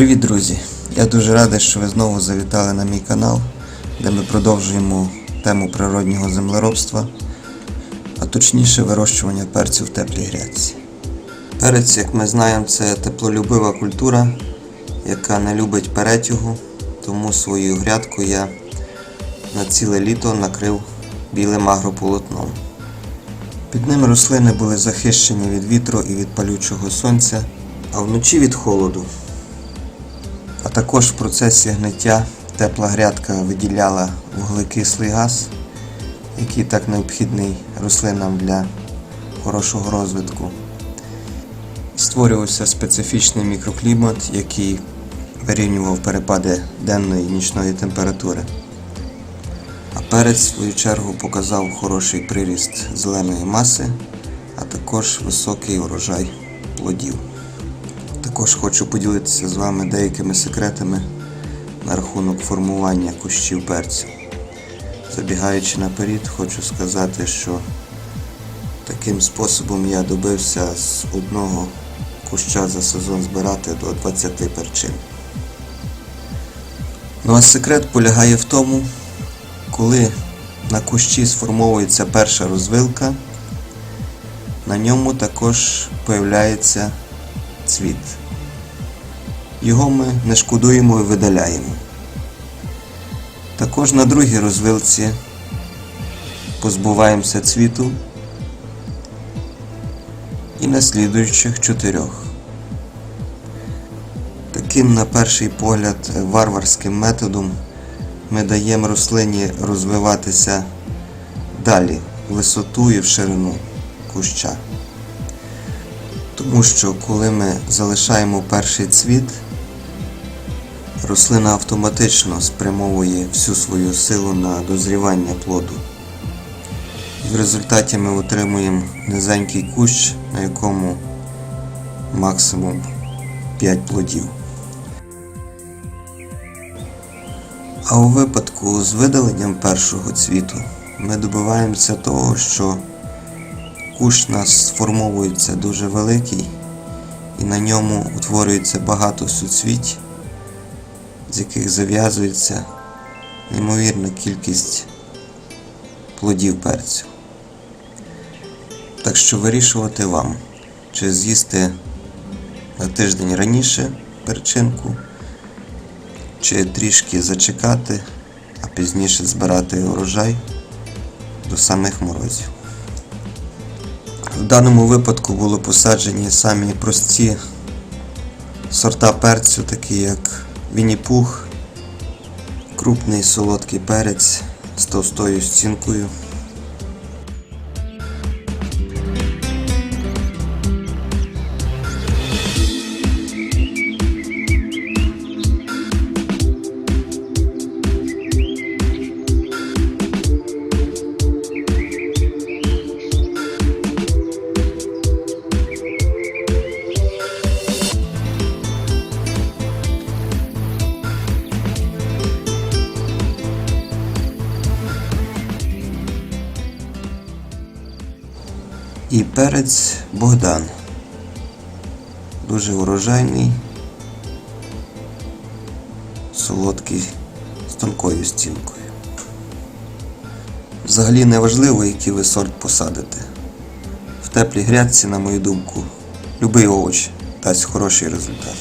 Привіт, друзі! Я дуже радий, що ви знову завітали на мій канал, де ми продовжуємо тему природнього землеробства, а точніше вирощування перцю в теплій грядці. Перець, як ми знаємо, це теплолюбива культура, яка не любить перетягу, тому свою грядку я на ціле літо накрив білим агрополотном. Під ним рослини були захищені від вітру і від палючого сонця, а вночі від холоду. Також в процесі гниття тепла грядка виділяла вуглекислий газ, який так необхідний рослинам для хорошого розвитку. Створювався специфічний мікроклімат, який вирівнював перепади денної і нічної температури. А перець, в свою чергу, показав хороший приріст зеленої маси, а також високий урожай плодів. Також хочу поділитися з вами деякими секретами на рахунок формування кущів перцю. Забігаючи наперед, хочу сказати, що таким способом я добився з одного куща за сезон збирати до 20 перчин. Ну а секрет полягає в тому, коли на кущі сформовується перша розвилка, на ньому також появляється цвіт. Його ми не шкодуємо і видаляємо. Також на другій розвилці позбуваємося цвіту і на слідуючих чотирьох. Таким, на перший погляд, варварським методом ми даємо рослині розвиватися далі в висоту і в ширину куща. Тому що коли ми залишаємо перший цвіт, рослина автоматично спрямовує всю свою силу на дозрівання плоду. І в результаті ми отримуємо низенький кущ, на якому максимум 5 плодів. А у випадку з видаленням першого цвіту ми добиваємося того, що кущ у нас сформовується дуже великий і на ньому утворюється багато суцвіть, з яких зав'язується неймовірна кількість плодів перцю. Так що вирішувати вам, чи з'їсти на тиждень раніше перчинку, чи трішки зачекати, а пізніше збирати урожай до самих морозів. В даному випадку були посаджені самі прості сорта перцю, такі як Вінні-Пух, крупний солодкий перець з товстою стінкою. Перець Богдан. Дуже урожайний, солодкий, з тонкою стінкою. Взагалі не важливо, який ви сорт посадите. В теплій грядці, на мою думку, любий овоч дасть хороший результат.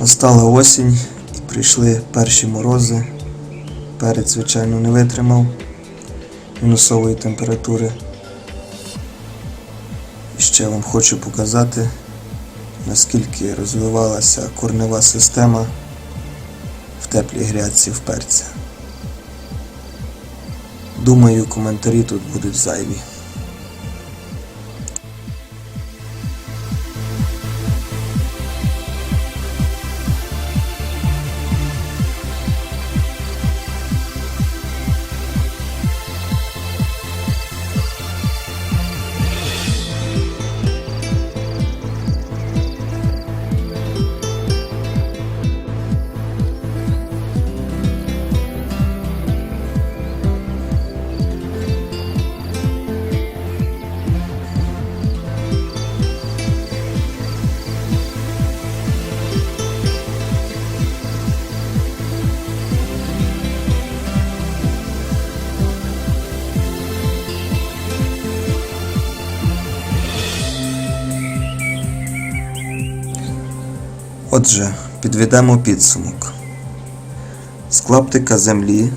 Настала осінь і прийшли перші морози. Перець, звичайно, не витримав мінусової температури. І ще вам хочу показати, наскільки розвивалася корнева система в теплій грядці в перця. Думаю, коментарі тут будуть зайві. Отже, підведемо підсумок. З клаптика землі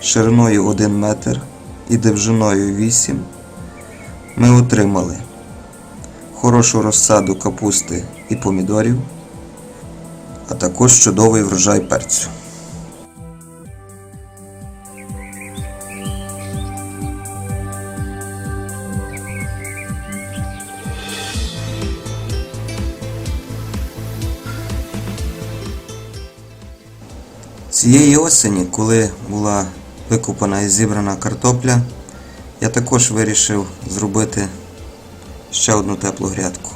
шириною 1 метр і довжиною 8 ми отримали хорошу розсаду капусти і помідорів, а також чудовий врожай перцю. Цієї осені, коли була викопана і зібрана картопля, я також вирішив зробити ще одну теплу грядку.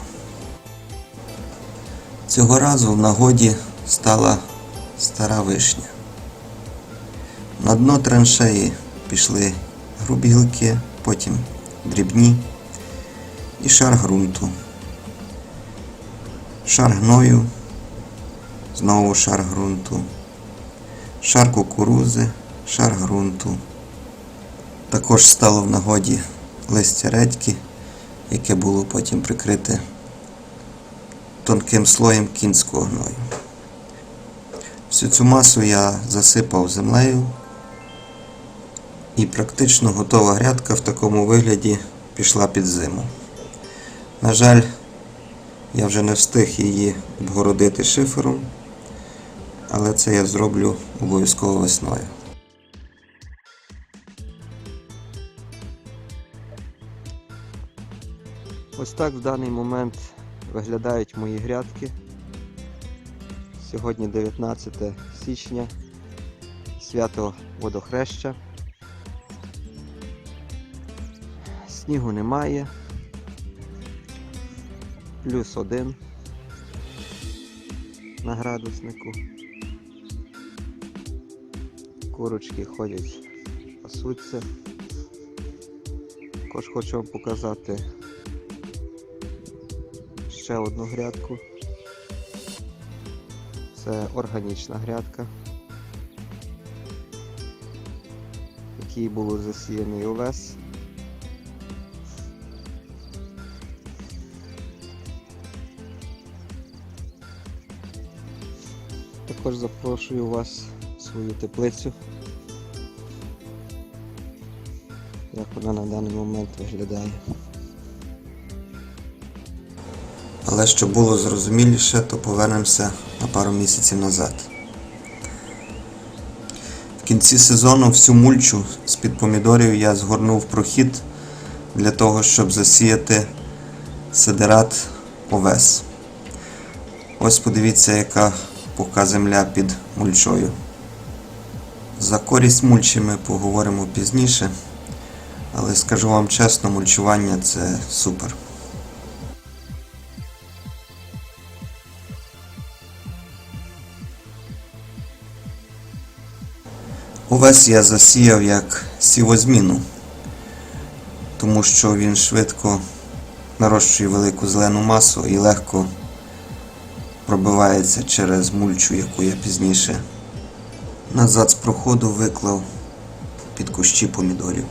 Цього разу в нагоді стала стара вишня. На дно траншеї пішли грубі гілки, потім дрібні і шар ґрунту. Шар гною, знову шар ґрунту шар кукурузи, шар ґрунту. Також стало в нагоді листя редьки, яке було потім прикрите тонким слоєм кінського гною. Всю цю масу я засипав землею і практично готова грядка в такому вигляді пішла під зиму. На жаль, я вже не встиг її обгородити шифером але це я зроблю обов'язково весною. Ось так в даний момент виглядають мої грядки. Сьогодні 19 січня, свято водохреща. Снігу немає. Плюс один на градуснику. Курочки ходять, пасуться. Також хочу вам показати ще одну грядку. Це органічна грядка, в якій було засіяний овес. Також запрошую вас свою теплицю. Як вона на даний момент виглядає. Але щоб було зрозуміліше, то повернемося на пару місяців назад. В кінці сезону всю мульчу з-під помідорів я згорнув прохід для того, щоб засіяти сидерат овес. Ось подивіться, яка пухка земля під мульчою. За користь мульчі ми поговоримо пізніше, але скажу вам чесно, мульчування це супер. Увесь я засіяв як сівозміну, тому що він швидко нарощує велику зелену масу і легко пробивається через мульчу, яку я пізніше назад з проходу виклав під кущі помідорів.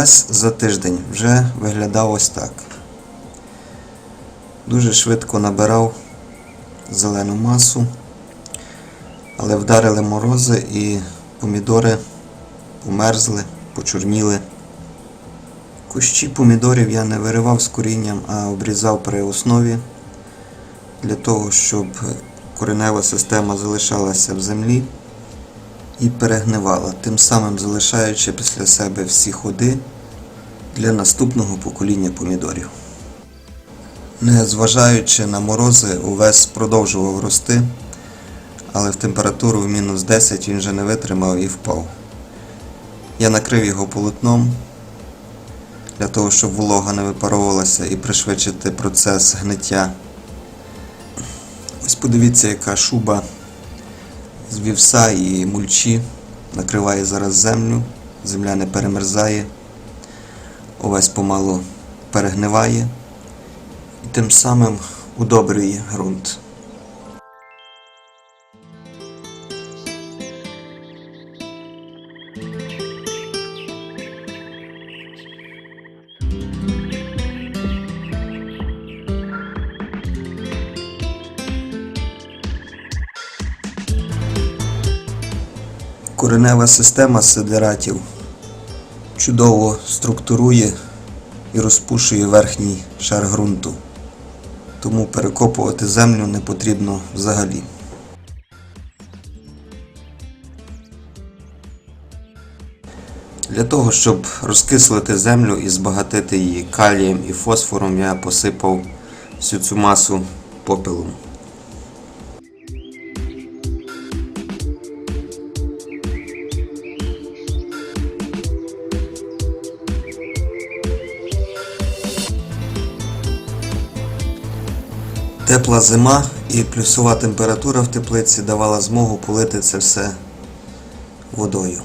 Овес за тиждень вже виглядав ось так. Дуже швидко набирав зелену масу, але вдарили морози і помідори померзли, почорніли. Кущі помідорів я не виривав з корінням, а обрізав при основі для того, щоб коренева система залишалася в землі і перегнивала, тим самим залишаючи після себе всі ходи для наступного покоління помідорів. Незважаючи на морози, увесь продовжував рости, але в температуру в мінус 10 він вже не витримав і впав. Я накрив його полотном для того, щоб волога не випаровувалася і пришвидшити процес гниття Ось подивіться, яка шуба з вівса і мульчі накриває зараз землю, земля не перемерзає, овес помалу перегниває і тим самим удобрює ґрунт. Коренева система сидератів чудово структурує і розпушує верхній шар ґрунту. Тому перекопувати землю не потрібно взагалі. Для того, щоб розкислити землю і збагатити її калієм і фосфором, я посипав всю цю масу попелом. Тепла зима і плюсова температура в теплиці давала змогу полити це все водою.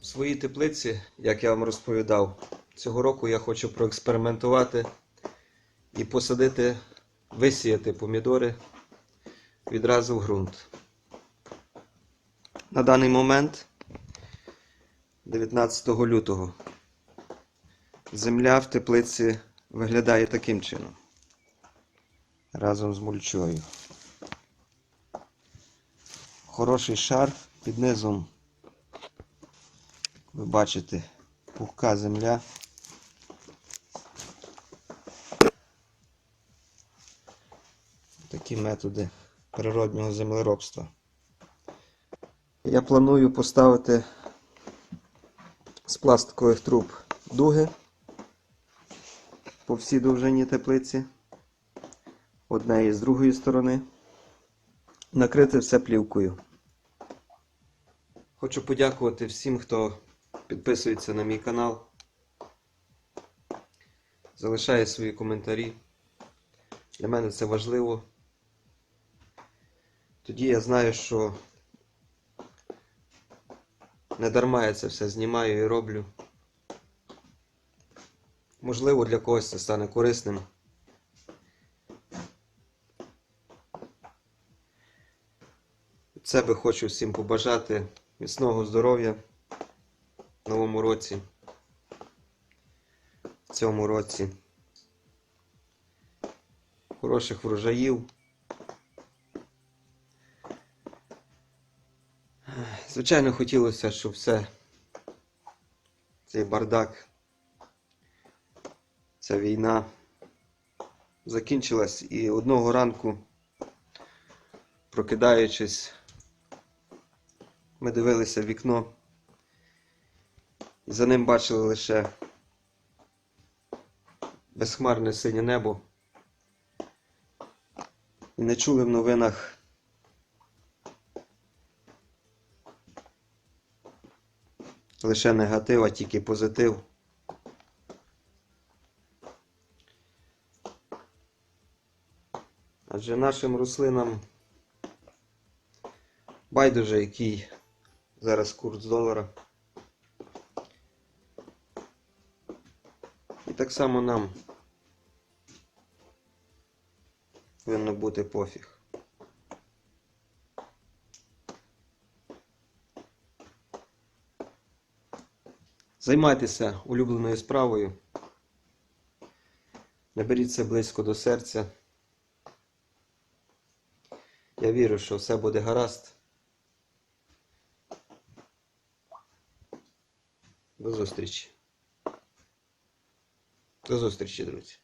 В своїй теплиці, як я вам розповідав, цього року я хочу проекспериментувати і посадити, висіяти помідори відразу в ґрунт. На даний момент, 19 лютого, земля в теплиці виглядає таким чином разом з мульчою. Хороший шар під низом. Ви бачите, пухка земля. Такі методи природнього землеробства. Я планую поставити з пластикових труб дуги по всій довжині теплиці одне і з другої сторони. Накрити все плівкою. Хочу подякувати всім, хто підписується на мій канал, залишає свої коментарі. Для мене це важливо. Тоді я знаю, що не дарма я це все знімаю і роблю. Можливо, для когось це стане корисним. Від себе хочу всім побажати міцного здоров'я в новому році, в цьому році, хороших врожаїв. Звичайно, хотілося, щоб все цей бардак, ця війна закінчилась і одного ранку, прокидаючись, ми дивилися вікно і за ним бачили лише безхмарне синє небо. І не чули в новинах лише негатив, а тільки позитив. Адже нашим рослинам байдуже, який зараз курс долара. І так само нам повинно бути пофіг. Займайтеся улюбленою справою. Не беріть це близько до серця. Я вірю, що все буде гаразд. До зустрічі. До зустрічі, друзі.